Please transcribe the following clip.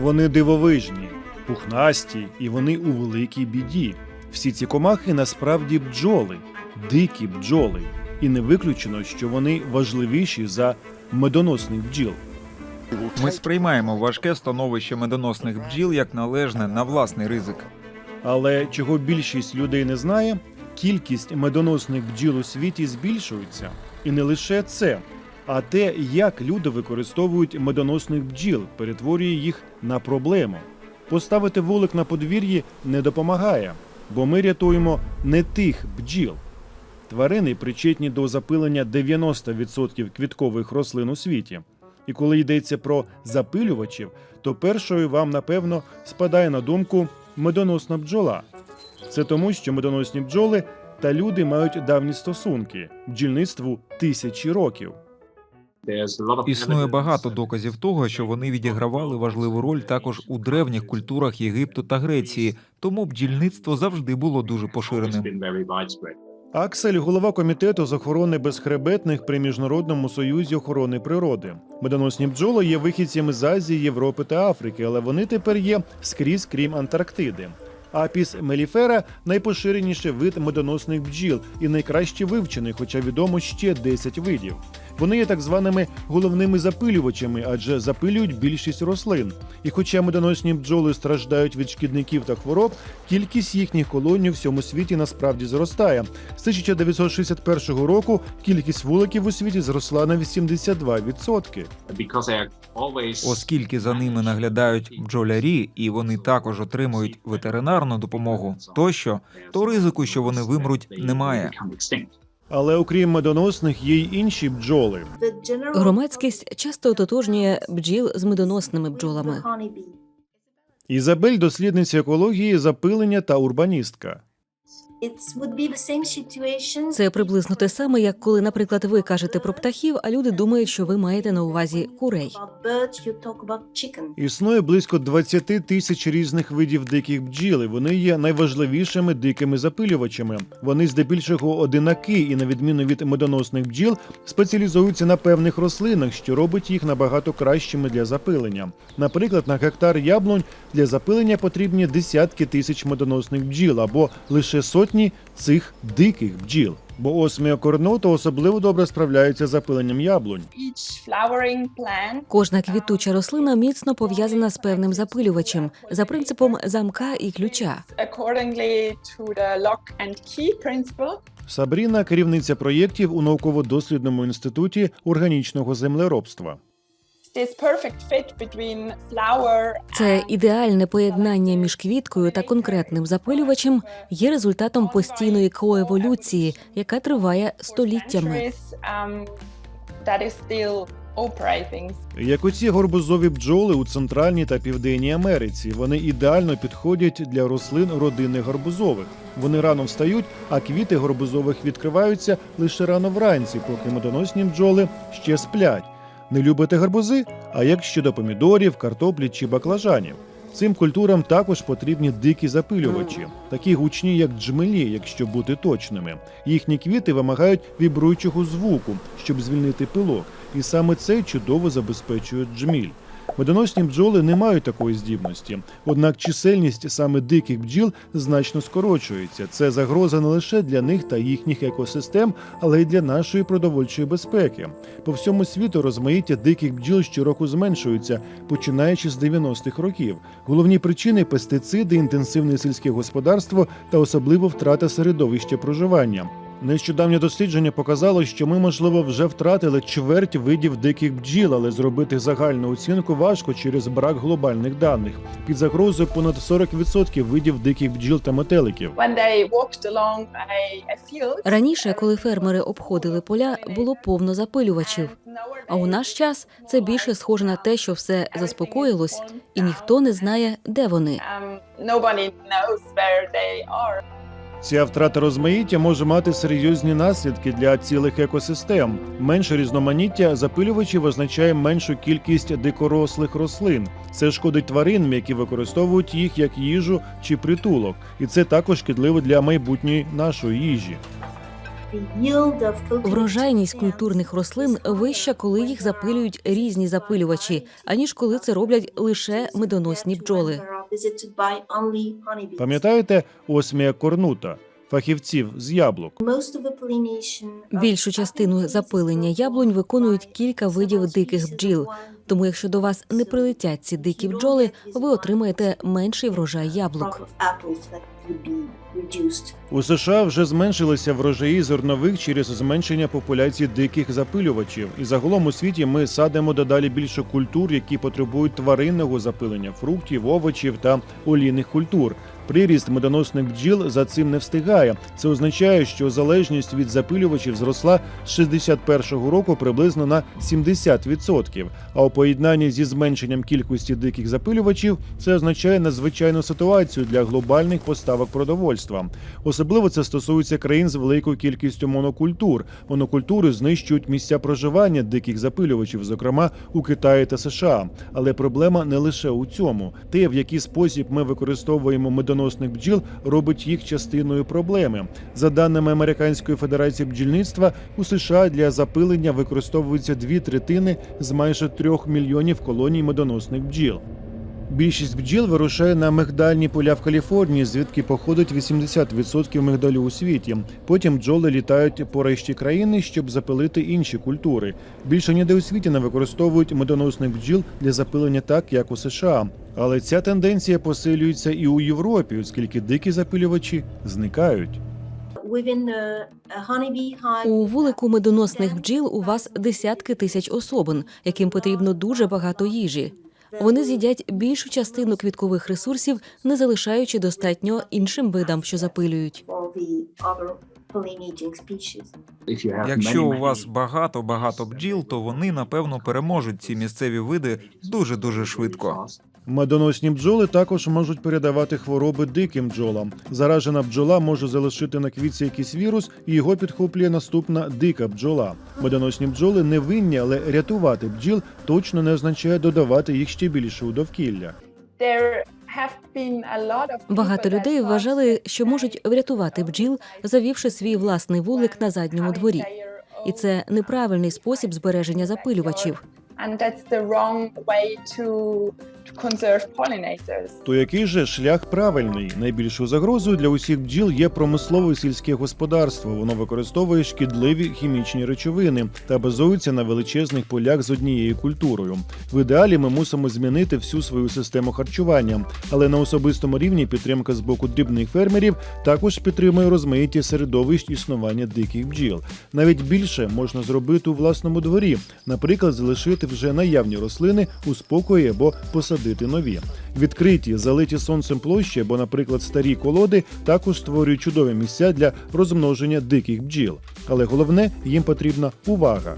Вони дивовижні, пухнасті і вони у великій біді. Всі ці комахи насправді бджоли, дикі бджоли, і не виключено, що вони важливіші за медоносних бджіл. Ми сприймаємо важке становище медоносних бджіл як належне на власний ризик. Але чого більшість людей не знає, кількість медоносних бджіл у світі збільшується. І не лише це, а те, як люди використовують медоносних бджіл, перетворює їх на проблему. Поставити вулик на подвір'ї не допомагає, бо ми рятуємо не тих бджіл. Тварини причетні до запилення 90% квіткових рослин у світі. І коли йдеться про запилювачів, то першою вам напевно спадає на думку медоносна бджола. Це тому, що медоносні бджоли та люди мають давні стосунки бджільництву тисячі років. Існує багато доказів того, що вони відігравали важливу роль також у древніх культурах Єгипту та Греції, тому бджільництво завжди було дуже поширеним. Аксель, голова комітету з охорони безхребетних при міжнародному союзі охорони природи. Медоносні бджоли є вихідцями з Азії, Європи та Африки, але вони тепер є скрізь, крім Антарктиди. Апіс меліфера найпоширеніший вид медоносних бджіл і найкраще вивчений, хоча відомо ще 10 видів. Вони є так званими головними запилювачами, адже запилюють більшість рослин. І хоча медоносні бджоли страждають від шкідників та хвороб, кількість їхніх колоній у всьому світі насправді зростає. З 1961 року кількість вуликів у світі зросла на 82%. Оскільки за ними наглядають бджолярі, і вони також отримують ветеринарну допомогу тощо, то ризику, що вони вимруть, немає. Але окрім медоносних, є й інші бджоли. Громадськість часто ототожнює бджіл з медоносними бджолами. Ізабель дослідниця екології, запилення та урбаністка. Це приблизно те саме, як коли, наприклад, ви кажете про птахів, а люди думають, що ви маєте на увазі курей. Існує близько 20 тисяч різних видів диких бджіл. і Вони є найважливішими дикими запилювачами. Вони здебільшого одинакі і, на відміну від медоносних бджіл, спеціалізуються на певних рослинах, що робить їх набагато кращими для запилення. Наприклад, на гектар яблунь для запилення потрібні десятки тисяч медоносних бджіл або лише сотні цих диких бджіл. Бо осміокорнуто особливо добре справляються з запиленням яблунь. Кожна квітуча рослина міцно пов'язана з певним запилювачем за принципом замка і ключа. Сабріна керівниця проєктів у науково-дослідному інституті органічного землеробства. Це ідеальне поєднання між квіткою та конкретним запилювачем є результатом постійної коеволюції, яка триває століттями. um, that is still operating. Як оці горбузові бджоли у Центральній та Південній Америці, вони ідеально підходять для рослин родини гарбузових. Вони рано встають, а квіти горбузових відкриваються лише рано вранці, поки медоносні бджоли ще сплять. Не любите гарбузи? А як щодо помідорів, картоплі чи баклажанів? Цим культурам також потрібні дикі запилювачі, такі гучні, як джмелі, якщо бути точними. Їхні квіти вимагають вібруючого звуку, щоб звільнити пилок, і саме це чудово забезпечує джміль. Медоносні бджоли не мають такої здібності, однак чисельність саме диких бджіл значно скорочується. Це загроза не лише для них та їхніх екосистем, але й для нашої продовольчої безпеки. По всьому світу розмаїття диких бджіл щороку зменшується, починаючи з 90-х років. Головні причини пестициди, інтенсивне сільське господарство та особливо втрата середовища проживання. Нещодавнє дослідження показало, що ми, можливо, вже втратили чверть видів диких бджіл, але зробити загальну оцінку важко через брак глобальних даних. Під загрозою понад 40% видів диких бджіл та метеликів. Раніше, коли фермери обходили поля, було повно запилювачів. А у наш час це більше схоже на те, що все заспокоїлось, і ніхто не знає, де вони. Ця втрата розмаїття може мати серйозні наслідки для цілих екосистем. Менше різноманіття запилювачів означає меншу кількість дикорослих рослин. Це шкодить тваринам, які використовують їх як їжу чи притулок, і це також шкідливо для майбутньої нашої їжі. Врожайність культурних рослин вища, коли їх запилюють різні запилювачі, аніж коли це роблять лише медоносні бджоли. Пам'ятаєте осмія корнута, фахівців з яблук? Більшу частину запилення яблунь виконують кілька видів диких бджіл. Тому, якщо до вас не прилетять ці дикі бджоли, ви отримаєте менший врожай яблук. У США вже зменшилися врожаї зернових через зменшення популяції диких запилювачів. І загалом у світі ми садимо дедалі більше культур, які потребують тваринного запилення фруктів, овочів та олійних культур. Приріст медоносних бджіл за цим не встигає. Це означає, що залежність від запилювачів зросла з 61-го року приблизно на 70%. А у поєднанні зі зменшенням кількості диких запилювачів це означає надзвичайну ситуацію для глобальних поставок продовольства. Особливо це стосується країн з великою кількістю монокультур. Монокультури знищують місця проживання диких запилювачів, зокрема у Китаї та США. Але проблема не лише у цьому. Те, в який спосіб ми використовуємо медоносних бджіл, робить їх частиною проблеми. За даними Американської федерації бджільництва, у США для запилення використовуються дві третини з майже трьох мільйонів колоній медоносних бджіл. Більшість бджіл вирушає на мигдальні поля в Каліфорнії, звідки походить 80% мигдалю у світі. Потім бджоли літають по решті країни, щоб запилити інші культури. Більше ніде у світі не використовують медоносних бджіл для запилення так, як у США. Але ця тенденція посилюється і у Європі, оскільки дикі запилювачі зникають. У вулику медоносних бджіл у вас десятки тисяч особин, яким потрібно дуже багато їжі. Вони з'їдять більшу частину квіткових ресурсів, не залишаючи достатньо іншим видам, що запилюють. Якщо у вас багато багато бджіл, то вони напевно переможуть ці місцеві види дуже дуже швидко. Медоносні бджоли також можуть передавати хвороби диким бджолам. Заражена бджола може залишити на квітці якийсь вірус, і його підхоплює наступна дика бджола. Медоносні бджоли не винні, але рятувати бджіл точно не означає додавати їх ще більше у довкілля. Багато людей вважали, що можуть врятувати бджіл, завівши свій власний вулик на задньому дворі. І це неправильний спосіб збереження запилювачів. Conserve pollinators. То який же шлях правильний? Найбільшою загрозою для усіх бджіл є промислове сільське господарство. Воно використовує шкідливі хімічні речовини та базується на величезних полях з однією культурою. В ідеалі ми мусимо змінити всю свою систему харчування, але на особистому рівні підтримка з боку дрібних фермерів також підтримує розмаїття середовищ існування диких бджіл. Навіть більше можна зробити у власному дворі, наприклад, залишити вже наявні рослини у спокої або посадити нові. Відкриті, залиті сонцем площі або, наприклад, старі колоди також створюють чудові місця для розмноження диких бджіл. Але головне їм потрібна увага.